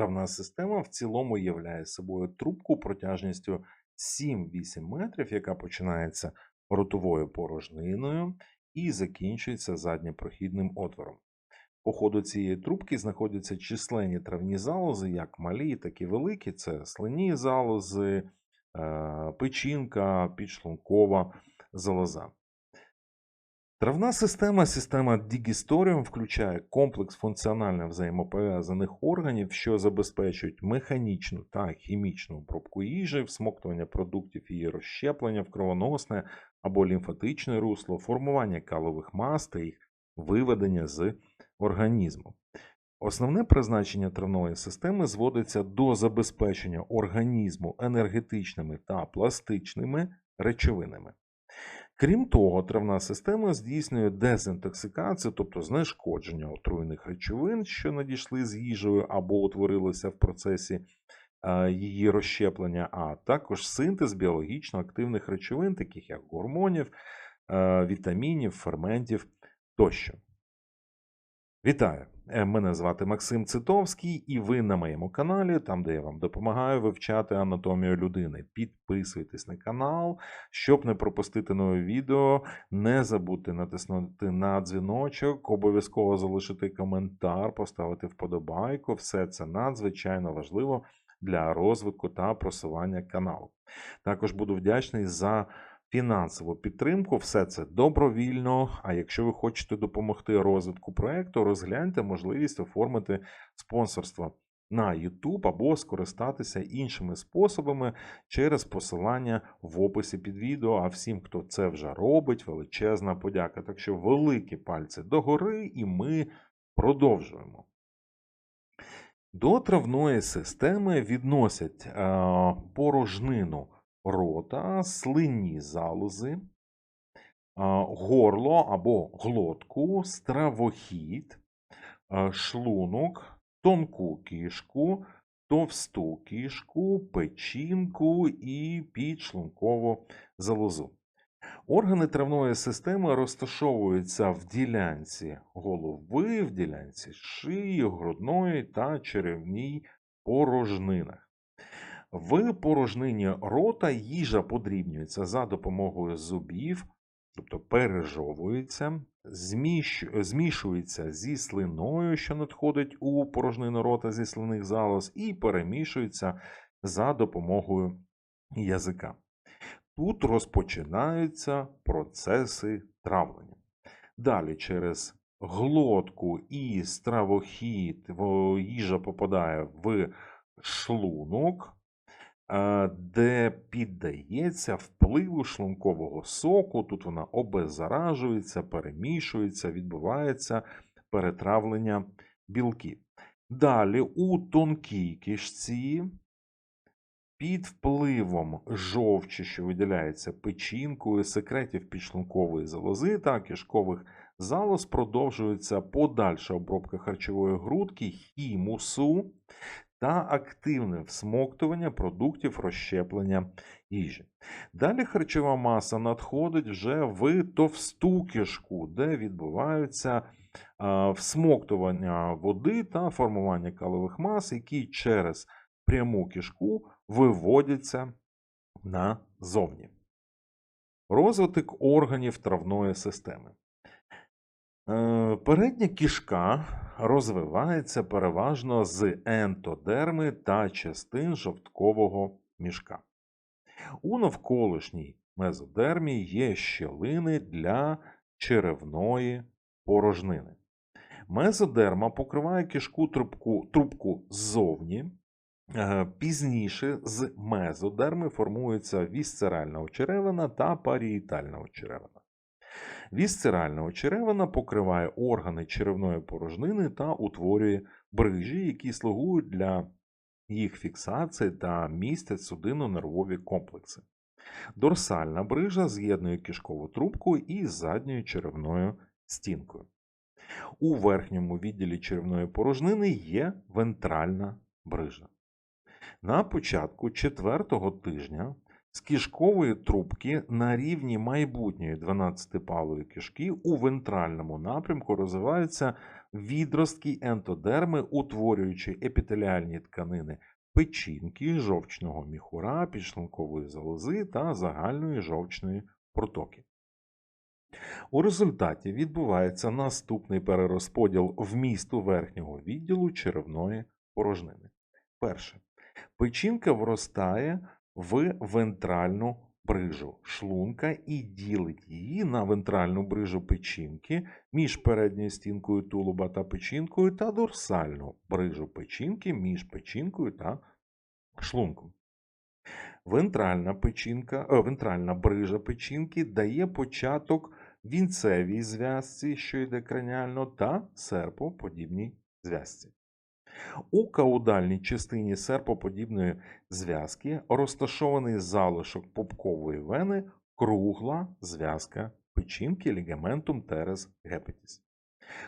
Травна система в цілому являє собою трубку протяжністю 7-8 метрів, яка починається ротовою порожниною і закінчується задньопрохідним отвором. По ходу цієї трубки знаходяться численні травні залози, як малі, так і великі. Це слинні залози, е, печінка, підшлункова залоза. Травна система, система Дігісторіум включає комплекс функціонально взаємопов'язаних органів, що забезпечують механічну та хімічну обробку їжі, всмоктування продуктів її розщеплення в кровоносне або лімфатичне русло, формування калових мас та їх виведення з організму. Основне призначення травної системи зводиться до забезпечення організму енергетичними та пластичними речовинами. Крім того, травна система здійснює дезінтоксикацію, тобто знешкодження отруєних речовин, що надійшли з їжею або утворилися в процесі е, її розщеплення, а також синтез біологічно активних речовин, таких як гормонів, е, вітамінів, ферментів тощо. Вітаю! Е, Мене звати Максим Цитовський, і ви на моєму каналі, там, де я вам допомагаю вивчати анатомію людини. Підписуйтесь на канал, щоб не пропустити нове відео. Не забудьте натиснути на дзвіночок, обов'язково залишити коментар, поставити вподобайку. Все це надзвичайно важливо для розвитку та просування каналу. Також буду вдячний за фінансову підтримку. Все це добровільно. А якщо ви хочете допомогти розвитку проекту, розгляньте можливість оформити спонсорство на YouTube або скористатися іншими способами через посилання в описі під відео. А всім, хто це вже робить, величезна подяка. Так що великі пальці догори, і ми продовжуємо. До травної системи відносять е, порожнину рота, слинні залози, горло або глотку, стравохід, шлунок, тонку кішку, товсту кішку, печінку і підшлункову залозу. Органи травної системи розташовуються в ділянці голови, в ділянці шиї, грудної та черевній порожнинах. В порожнині рота їжа подрібнюється за допомогою зубів, тобто пережовується, зміщ... змішується зі слиною, що надходить у порожнину рота зі слинних залоз, і перемішується за допомогою язика. Тут розпочинаються процеси травлення. Далі через глотку і стравохід їжа попадає в шлунок, де піддається впливу шлункового соку. Тут вона обеззаражується, перемішується, відбувається перетравлення білків. Далі у тонкій кишці під впливом жовчі, що виділяється печінкою, секретів підшлункової залози та кишкових залоз, продовжується подальша обробка харчової грудки, хімусу та активне всмоктування продуктів розщеплення їжі. Далі харчова маса надходить вже в товсту кишку, де відбуваються всмоктування води та формування калових мас, які через пряму кишку виводяться назовні. Розвиток органів травної системи. Е, Передня кішка розвивається переважно з ентодерми та частин жовткового мішка. У навколишній мезодермі є щілини для черевної порожнини. Мезодерма покриває кишку трубку, трубку ззовні. Е, Пізніше з мезодерми формується вісцеральна очеревина та парієтальна очеревина. Вісцеральна очеревина покриває органи черевної порожнини та утворює брижі, які слугують для їх фіксації та містять судинно-нервові комплекси. Дорсальна брижа з'єднує кишкову трубку із задньою черевною стінкою. У верхньому відділі черевної порожнини є вентральна брижа. На початку четвертого тижня з кишкової трубки на рівні майбутньої 12-палої кишки у вентральному напрямку розвиваються відростки ентодерми, утворюючи епітеліальні тканини печінки, жовчного міхура, підшлункової залози та загальної жовчної протоки. У результаті відбувається наступний перерозподіл вмісту верхнього відділу черевної порожнини. Перше. Печінка вростає в вентральну брижу шлунка і ділить її на вентральну брижу печінки між передньою стінкою тулуба та печінкою та дорсальну брижу печінки між печінкою та шлунком. Вентральна печінка, е, вентральна брижа печінки дає початок вінцевій зв'язці, що йде краніально, та серпоподібній зв'язці. У каудальній частині серпоподібної зв'язки розташований залишок пупкової вени кругла зв'язка печінки лігаментум терес гепетіс.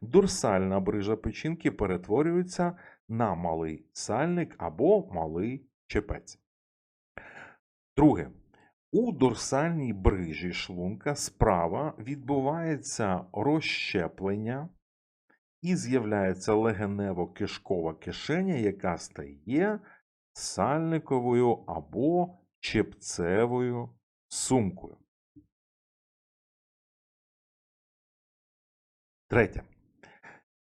Дорсальна брижа печінки перетворюється на малий сальник або малий чепець. Друге. У дорсальній брижі шлунка справа відбувається розщеплення і з'являється легенево-кишкова кишеня, яка стає сальниковою або чепцевою сумкою. Третє.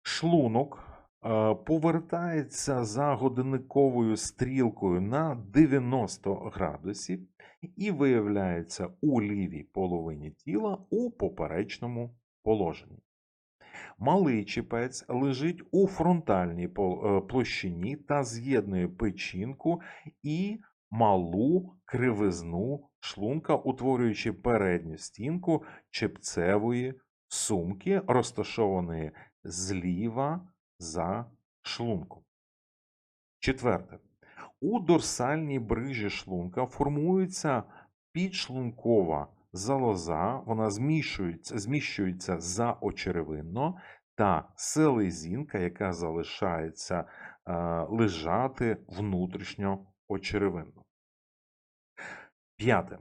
Шлунок е, повертається за годинниковою стрілкою на 90 градусів і виявляється у лівій половині тіла у поперечному положенні. Малий чіпець лежить у фронтальній е, площині та з'єднує печінку і малу кривизну шлунка, утворюючи передню стінку чепцевої сумки, розташованої зліва за шлунком. Четверте. У дорсальній брижі шлунка формується підшлункова залоза, вона зміщується, зміщується заочеревинно, та селезінка, яка залишається е, лежати внутрішньо очеревинно. П'яте.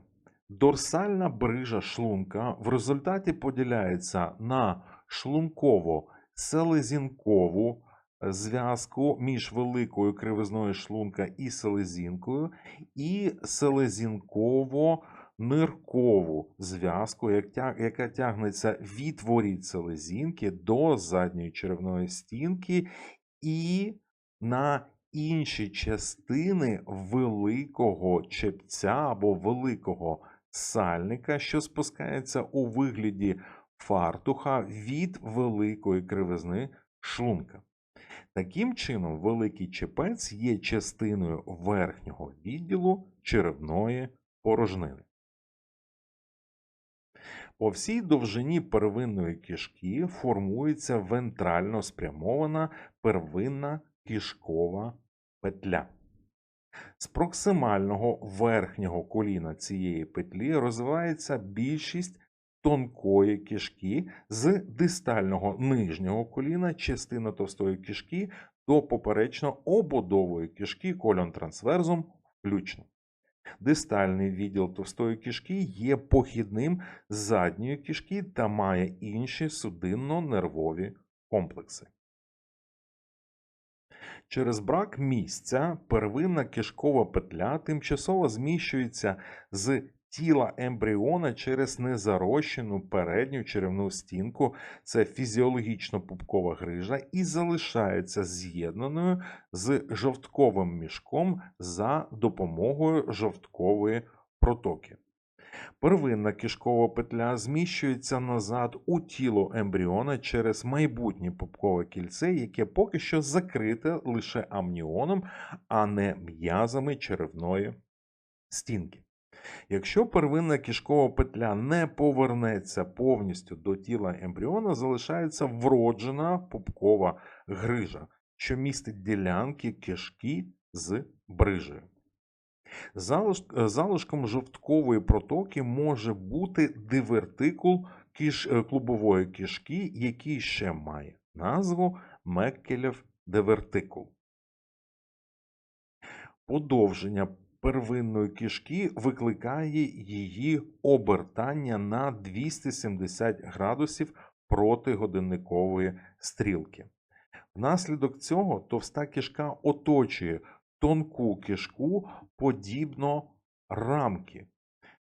Дорсальна брижа шлунка в результаті поділяється на шлунково-селезінкову зв'язку між великою кривизною шлунка і селезінкою, і селезінково-ниркову зв'язку, яка тягнеться від воріт селезінки до задньої черевної стінки і на інші частини великого чепця або великого сальника, що спускається у вигляді фартуха від великої кривизни шлунка. Таким чином, великий чепець є частиною верхнього відділу черевної порожнини. По всій довжині первинної кишки формується вентрально спрямована первинна кишкова петля. З проксимального верхнього коліна цієї петлі розвивається більшість тонкої кишки з дистального нижнього коліна, частина товстої кишки до поперечно ободової кишки кольон трансверзом включно. Дистальний відділ товстої кишки є похідним з задньої кишки та має інші судинно-нервові комплекси. Через брак місця первинна кишкова петля тимчасово зміщується з тіла ембріона через незарощену передню черевну стінку, це фізіологічно-пупкова грижа, і залишається з'єднаною з жовтковим мішком за допомогою жовткової протоки. Первинна кишкова петля зміщується назад у тіло ембріона через майбутнє пупкове кільце, яке поки що закрите лише амніоном, а не м'язами черевної стінки. Якщо первинна кишкова петля не повернеться повністю до тіла ембріона, залишається вроджена пупкова грижа, що містить ділянки кишки з брижею. Е, Залишком жовткової протоки може бути дивертикул киш... е, клубової кишки, який ще має назву Меккелєв дивертикул. Подовження первинної кишки викликає її обертання на 270 градусів проти годинникової стрілки. Внаслідок цього товста кишка оточує тонку кишку подібно рамки.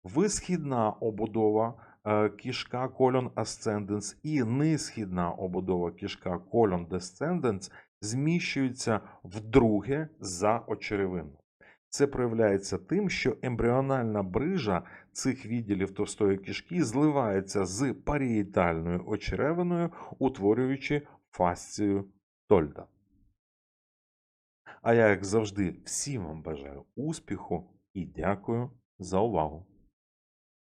Висхідна обудова е, кишка colon ascendens і нисхідна обудова кишка colon descendens зміщуються вдруге за очеревину. Це проявляється тим, що ембріональна брижа цих відділів товстої кишки зливається з парієтальною очеревиною, утворюючи фасцію Тольда. А я, як завжди, всім вам бажаю успіху і дякую за увагу.